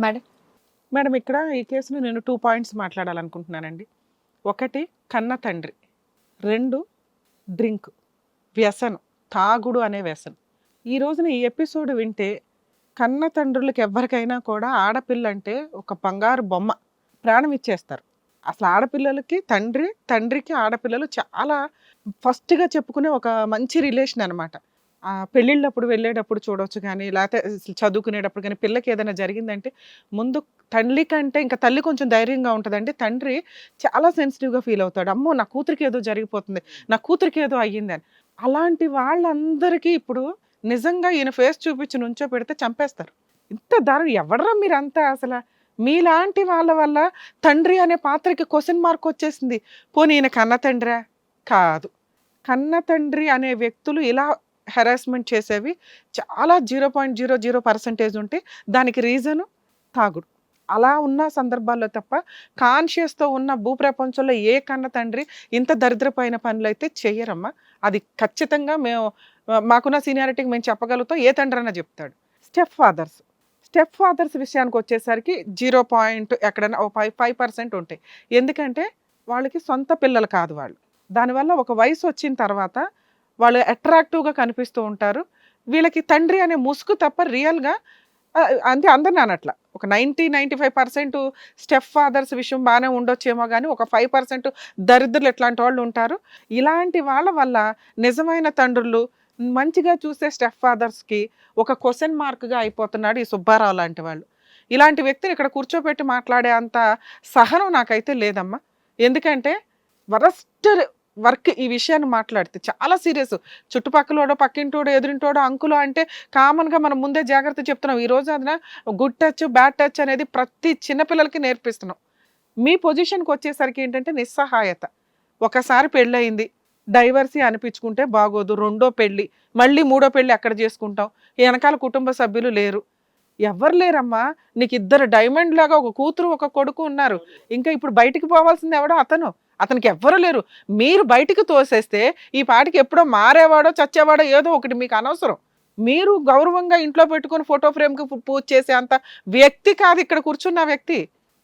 Madam. Madam ఇక్కడ ఈ కేసులో నేను టూ పాయింట్స్ మాట్లాడాలనుకుంటున్నానండి. ఒకటి కన్న తండ్రి. రెండు డ్రింక్. వ్యసనం. తాగుడు అనే వ్యసనం. ఈ రోజున ఈ ఎపిసోడ్ వింటే కన్న తండ్రులకు ఎవరికైనా కూడా ఆడపిల్ల అంటే ఒక బంగారు బొమ్మ ప్రాణం ఇచ్చేస్తారు. అసలు ఆడపిల్లలకి తండ్రి తండ్రికి ఆడపిల్లలు చాలా ఫస్ట్గా చెప్పుకునే ఒక మంచి రిలేషన్ అనమాట పెళ్ళిళ్ళప్పుడు వెళ్ళేటప్పుడు చూడవచ్చు కానీ లేకపోతే చదువుకునేటప్పుడు కానీ పిల్లకి ఏదైనా జరిగిందంటే ముందు తల్లి కంటే ఇంకా తల్లి కొంచెం ధైర్యంగా ఉంటుందండి. తండ్రి చాలా సెన్సిటివ్గా ఫీల్ అవుతాడు. అమ్మో నా కూతురికి ఏదో జరిగిపోతుంది నా కూతురికి ఏదో అయ్యిందని. అలాంటి వాళ్ళందరికీ ఇప్పుడు నిజంగా ఈయన ఫేస్ చూపించి నుంచో పెడితే చంపేస్తారు. ఇంత దారుణం. ఎవడరా మీరంతా అసలు? మీలాంటి వాళ్ళ వల్ల తండ్రి అనే పాత్రకి క్వశ్చన్ మార్క్ వచ్చేసింది. పోనీ ఈయన కన్న తండ్రా? కాదు. కన్న తండ్రి అనే వ్యక్తులు ఇలా హెరాస్మెంట్ చేసేవి చాలా zero point zero zero percentage ఉంటే దానికి రీజను తాగుడు. అలా ఉన్న సందర్భాల్లో తప్ప కాన్షియస్తో ఉన్న భూప్రపంచంలో ఏ కన్న తండ్రి ఇంత దరిద్రపోయిన పనులు అయితే చెయ్యరమ్మా. అది ఖచ్చితంగా మేము మాకున్న సీనియారిటీకి మేము చెప్పగలుగుతాం. ఏ తండ్రి అన్నా చెప్తాడు. స్టెప్ ఫాదర్స్ స్టెప్ ఫాదర్స్ విషయానికి వచ్చేసరికి జీరో పాయింట్ ఎక్కడైనా ఒక ఫైవ్ ఫైవ్ పర్సెంట్ ఉంటాయి. ఎందుకంటే వాళ్ళకి సొంత పిల్లలు కాదు వాళ్ళు. దానివల్ల ఒక వయసు వచ్చిన తర్వాత వాళ్ళు అట్రాక్టివ్గా కనిపిస్తూ ఉంటారు. వీళ్ళకి తండ్రి అనే ముసుగు తప్ప రియల్గా అంతే అందరిని అనట్ల. ఒక ninety ninety five percent step fathers విషయం బాగానే ఉండొచ్చేమో కానీ ఒక ఫైవ్ పర్సెంట్ దరిద్రులు ఎట్లాంటి వాళ్ళు ఉంటారు. ఇలాంటి వాళ్ళ వల్ల నిజమైన తండ్రులు మంచిగా చూసే స్టెప్ ఫాదర్స్కి ఒక క్వశ్చన్ మార్క్గా అయిపోతున్నాడు ఈ సుబ్బారావు లాంటి వాళ్ళు. ఇలాంటి వ్యక్తిని ఇక్కడ కూర్చోబెట్టి మాట్లాడే అంత సహనం నాకైతే లేదమ్మా. ఎందుకంటే వరస్ట్ వర్క్ ఈ విషయాన్ని మాట్లాడితే చాలా సీరియస్. చుట్టుపక్కలోడో పక్కింటోడో ఎదురింటోడో అంకులో అంటే కామన్గా మనం ముందే జాగ్రత్త చెప్తున్నాం. ఈ రోజు అదిన గుడ్ టచ్ బ్యాడ్ టచ్ అనేది ప్రతి చిన్నపిల్లలకి నేర్పిస్తున్నాం. మీ పొజిషన్కి వచ్చేసరికి ఏంటంటే నిస్సహాయత. ఒకసారి పెళ్ళయింది. డైవర్సీ అనిపించుకుంటే బాగోదు. రెండో పెళ్ళి మళ్ళీ మూడో పెళ్ళి అక్కడ చేసుకుంటాం. వెనకాల కుటుంబ సభ్యులు లేరు. ఎవరు లేరమ్మా. నీకు ఇద్దరు డైమండ్ లాగా ఒక కూతురు ఒక కొడుకు ఉన్నారు. ఇంకా ఇప్పుడు బయటికి పోవాల్సింది ఎవడో అతను. అతనికి ఎవ్వరు లేరు. మీరు బయటికి తోసేస్తే ఈ పాటికి ఎప్పుడో మారేవాడో చచ్చేవాడో ఏదో ఒకటి మీకు అనవసరం. మీరు గౌరవంగా ఇంట్లో పెట్టుకొని ఫోటో ఫ్రేమ్కి పూజ చేసే అంత వ్యక్తి కాదు ఇక్కడ కూర్చున్న వ్యక్తి.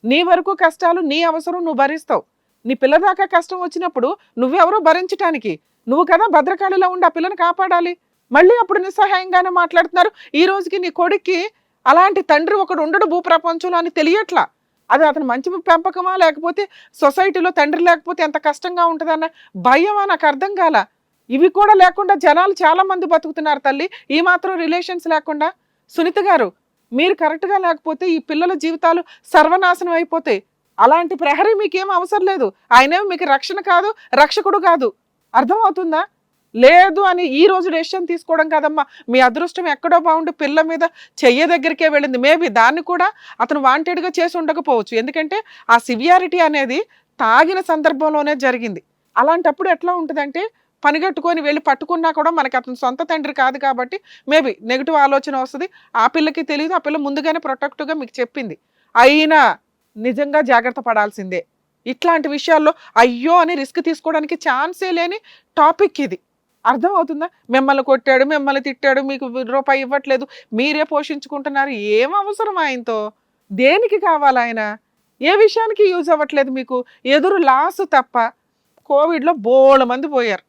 నీ వరకు కష్టాలు నీ అవసరం నువ్వు భరిస్తావు. నీ పిల్ల దాకా కష్టం వచ్చినప్పుడు నువ్వెవరో భరించటానికి. నువ్వు కదా భద్రకాళిలో ఉండి ఆ పిల్లని కాపాడాలి. మళ్ళీ అప్పుడు నిస్సహాయంగానే మాట్లాడుతున్నారు. ఈ రోజుకి నీ కొడుక్కి అలాంటి తండ్రి ఒకడు ఉండడు భూప్రపంచంలో అని తెలియట్లా. అది అతను మంచి పెంపకమా లేకపోతే సొసైటీలో తండ్రి లేకపోతే ఎంత కష్టంగా ఉంటుందన్న భయమా? నాకు అర్థం కాల. ఇవి కూడా లేకుండా జనాలు చాలా మంది బతుకుతున్నారు తల్లి. ఈ మాత్రం రిలేషన్స్ లేకుండా. సునీత గారు మీరు కరెక్ట్గా లేకపోతే ఈ పిల్లల జీవితాలు సర్వనాశనం అయిపోతాయి. అలాంటి ప్రహరీ మీకేం అవసరం లేదు. ఆయనేమి మీకు రక్షణ కాదు రక్షకుడు కాదు. అర్థమవుతుందా? లేదు అని ఈ రోజు డెసిషన్ తీసుకోవడం కాదమ్మా. మీ అదృష్టం ఎక్కడో బాగుండి పిల్ల మీద చెయ్య దగ్గరికే వెళ్ళింది. మేబీ దాన్ని కూడా అతను వాంటెడ్గా చేసి ఉండకపోవచ్చు. ఎందుకంటే ఆ సివియారిటీ అనేది తాగిన సందర్భంలోనే జరిగింది. అలాంటప్పుడు ఎట్లా ఉంటుందంటే పనిగట్టుకొని వెళ్ళి పట్టుకున్నా కూడా మనకి అతను సొంత తండ్రి కాదు కాబట్టి మేబీ నెగిటివ్ ఆలోచన వస్తుంది. ఆ పిల్లకి తెలియదు. ఆ పిల్ల ముందుగానే ప్రొటెక్టివ్గా మీకు చెప్పింది. అయినా నిజంగా జాగ్రత్త పడాల్సిందే. ఇట్లాంటి విషయాల్లో అయ్యో అని రిస్క్ తీసుకోవడానికి ఛాన్సే లేని టాపిక్ ఇది. అర్థం అవుతుందా మిమ్మల్ని కొట్టాడు మిమ్మల్ని తిట్టాడు మీకు రూపాయి ఇవ్వట్లేదు. మీరే పోషించుకుంటున్నారు. ఏం అవసరం ఆయనతో? దేనికి కావాలి ఆయన? ఏ విషయానికి యూజ్ అవ్వట్లేదు మీకు? ఎదురు లాస్ తప్ప కోవిడ్లో బోళ్ళ మంది పోయారు.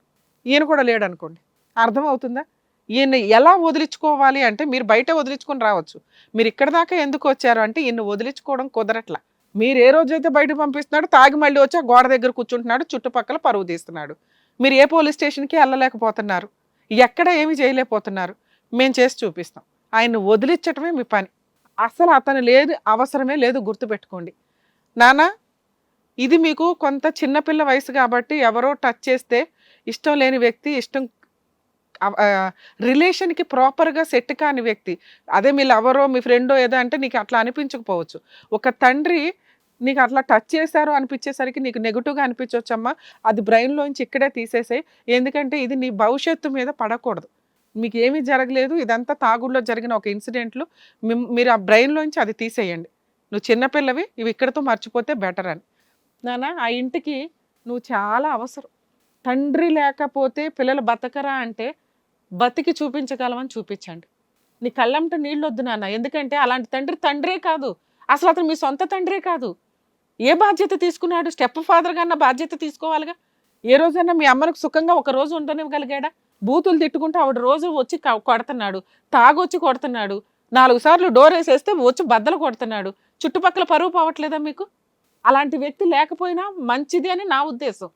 ఈయన కూడా లేడు అనుకోండి అర్థమవుతుందా? ఈయన ఎలా వదిలించుకోవాలి అంటే మీరు బయట వదిలించుకొని రావచ్చు. మీరు ఇక్కడ దాకా ఎందుకు వచ్చారు అంటే ఈయన వదిలించుకోవడం కుదరట్లా. మీరు ఏ రోజైతే బయట పంపిస్తున్నాడు తాగి మళ్ళీ వచ్చి గోడ దగ్గర కూర్చుంటున్నాడు చుట్టుపక్కల పరువు తీస్తున్నాడు. మీరు ఏ పోలీస్ స్టేషన్కి వెళ్ళలేకపోతున్నారు. ఎక్కడ ఏమి చేయలేకపోతున్నారు. మేము చేసి చూపిస్తాం. ఆయన్ని వదిలించటమే మీ పని. అసలు అతను లేదు అవసరమే లేదు గుర్తుపెట్టుకోండి. నానా ఇది మీకు కొంత చిన్నపిల్ల వయసు కాబట్టి ఎవరో టచ్ చేస్తే ఇష్టం లేని వ్యక్తి ఇష్టం రిలేషన్కి ప్రాపర్గా సెట్ కాని వ్యక్తి. అదే మీ లవరో మీ ఫ్రెండో ఏదో అంటే నీకు అట్లా అనిపించకపోవచ్చు. ఒక తండ్రి నీకు అట్లా టచ్ చేశారు అనిపించేసరికి నీకు నెగిటివ్గా అనిపించవచ్చమ్మా అది బ్రెయిన్లోంచి ఇక్కడే తీసేసాయి. ఎందుకంటే ఇది నీ భవిష్యత్తు మీద పడకూడదు. మీకు ఏమీ జరగలేదు. ఇదంతా తాగుడులో జరిగిన ఒక ఇన్సిడెంట్లు. మీరు ఆ బ్రెయిన్లోంచి అది తీసేయండి. నువ్వు చిన్నపిల్లవి ఇవి ఇక్కడతో మర్చిపోతే బెటర్ అని. నాన్న ఆ ఇంటికి నువ్వు చాలా అవసరం. తండ్రి లేకపోతే పిల్లలు బతకరా అంటే బతికి చూపించగలమని చూపించండి. నీ కళ్ళంట నీళ్ళు వద్దు నాన్న. ఎందుకంటే అలాంటి తండ్రి తండ్రే కాదు. అసలు అతను మీ సొంత తండ్రే కాదు. ఏ బాధ్యత తీసుకున్నాడు? స్టెప్ ఫాదర్ కన్నా బాధ్యత తీసుకోవాలిగా? ఏ రోజైనా మీ అమ్మకు సుఖంగా ఒక రోజు ఉండనివ్వగలిగాడా? బూతులు తిట్టుకుంటూ ఆవిడ రోజు వచ్చి కొడుతున్నాడు. తాగొచ్చి కొడుతున్నాడు. నాలుగు సార్లు డోర్ వేసేస్తే వచ్చి బద్దలు కొడుతున్నాడు. చుట్టుపక్కల పరువు పోవట్లేదా మీకు? అలాంటి వ్యక్తి లేకపోయినా మంచిది అని నా ఉద్దేశం.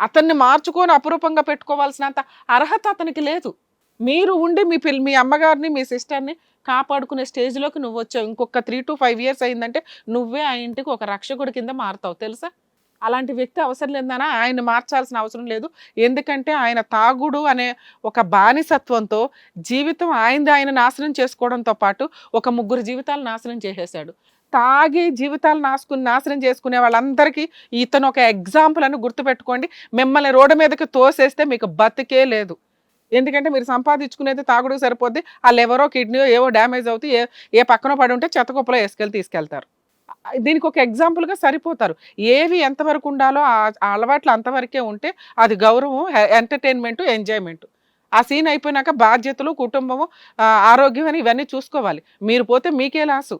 అతన్ని మార్చుకొని అపురూపంగా పెట్టుకోవాల్సినంత అర్హత అతనికి లేదు. మీరు ఉండి మీ పిల్ల మీ అమ్మగారిని మీ సిస్టర్ని కాపాడుకునే స్టేజ్లోకి నువ్వు వచ్చావు ఇంకొక త్రీ టు ఫైవ్ ఇయర్స్ అయిందంటే నువ్వే ఆ ఇంటికి ఒక రక్షకుడి కింద మారుతావు. తెలుసా? అలాంటి వ్యక్తి అవసరం లేదనా ఆయన మార్చాల్సిన అవసరం లేదు. ఎందుకంటే ఆయన తాగుడు అనే ఒక బానిసత్వంతో జీవితం ఆయనది ఆయన నాశనం చేసుకోవడంతో పాటు ఒక ముగ్గురు జీవితాలు నాశనం చేసేశాడు. తాగి జీవితాలు నాసుకుని నాశనం చేసుకునే వాళ్ళందరికీ ఇతను ఒక ఎగ్జాంపుల్ అని గుర్తుపెట్టుకోండి. మిమ్మల్ని రోడ్డు మీదకి తోసేస్తే మీకు బతికే లేదు. ఎందుకంటే మీరు సంపాదించుకునేది తాగుడు సరిపోద్ది. వాళ్ళు ఎవరో కిడ్నీయో ఏవో డ్యామేజ్ అవుతాయి. ఏ ఏ పక్కన పడి ఉంటే చెత్త కుప్పలో వేసుకెళ్ళి తీసుకెళ్తారు. దీనికి ఒక ఎగ్జాంపుల్గా సరిపోతారు. ఏవి ఎంతవరకు ఉండాలో ఆ అలవాట్లు అంతవరకే ఉంటే అది గౌరవం ఎంటర్టైన్మెంట్ ఎంజాయ్మెంట్ ఆ సీన్ అయిపోయినాక బాధ్యతలు కుటుంబము ఆరోగ్యం అని ఇవన్నీ చూసుకోవాలి. మీరు పోతే మీకే లాసు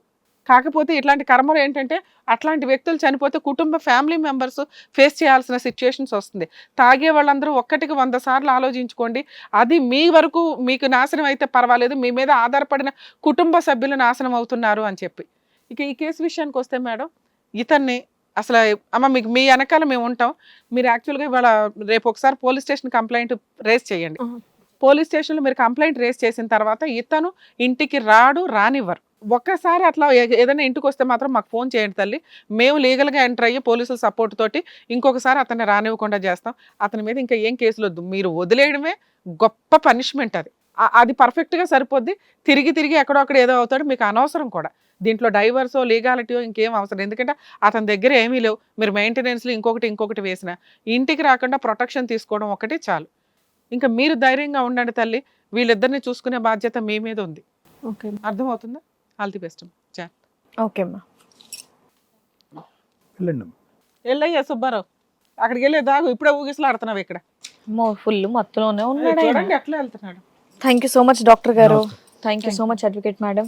కాకపోతే ఇట్లాంటి కర్మలు ఏంటంటే అట్లాంటి వ్యక్తులు చనిపోతే కుటుంబ ఫ్యామిలీ మెంబర్స్ ఫేస్ చేయాల్సిన సిచ్యుయేషన్స్ వస్తుంది. తాగే వాళ్ళందరూ ఒక్కటికి వంద సార్లు ఆలోచించుకోండి. అది మీ వరకు మీకు నాశనం అయితే పర్వాలేదు. మీ మీద ఆధారపడిన కుటుంబ సభ్యులు నాశనం అవుతున్నారు అని చెప్పి. ఇక ఈ కేసు విషయానికి వస్తే మేడం ఇతన్ని అసలు అమ్మ మీకు మీ వెనకాల మేము ఉంటాం. మీరు యాక్చువల్గా ఇవాళ రేపు ఒకసారి పోలీస్ స్టేషన్ కంప్లైంట్ రేస్ చేయండి. పోలీస్ స్టేషన్లో మీరు కంప్లైంట్ రేస్ చేసిన తర్వాత ఇతను ఇంటికి రాడు రానివ్వరు. ఒక్కసారి అట్లా ఏదైనా ఇంటికి వస్తే మాత్రం మాకు ఫోన్ చేయండి తల్లి. మేము లీగల్గా ఎంటర్ అయ్యి పోలీసుల సపోర్ట్ తోటి ఇంకొకసారి అతన్ని రానివ్వకుండా చేస్తాం. అతని మీద ఇంకా ఏం కేసులు వద్దు. మీరు వదిలేయడమే గొప్ప పనిష్మెంట్ అది. అది పర్ఫెక్ట్గా సరిపోద్ది. తిరిగి తిరిగి ఎక్కడో అక్కడ ఏదో అవుతాడు. మీకు అనవసరం కూడా. దీంట్లో డైవర్సో లీగాలిటీయో ఇంకేం అవసరం. ఎందుకంటే అతని దగ్గర ఏమీ లేవు. మీరు మెయింటెనెన్స్లో ఇంకొకటి ఇంకొకటి వేసిన. ఇంటికి రాకుండా ప్రొటెక్షన్ తీసుకోవడం ఒకటి చాలు. ఇంకా మీరు ధైర్యంగా ఉండండి తల్లి. వీళ్ళిద్దరిని చూసుకునే బాధ్యత మీ మీద ఉంది. ఓకే. అర్థమవుతుందా? ఆల్ ది బెస్ట్ చా ఓకే అమ్మా. వెళ్ళండి అమ్మా. వెళ్ళయ్యా సుబ్బారావు. అక్కడికి వెళ్ళే దాగు ఇప్పుడే ఊగిసలాడుతున్నావు ఇక్కడ. ఫుల్ మొత్తంలోనే ఉన్నాడు చూడండి ఎట్లా వెళ్తున్నాడు. Thank you so much doctor గారు. Thank you Thank so much advocate madam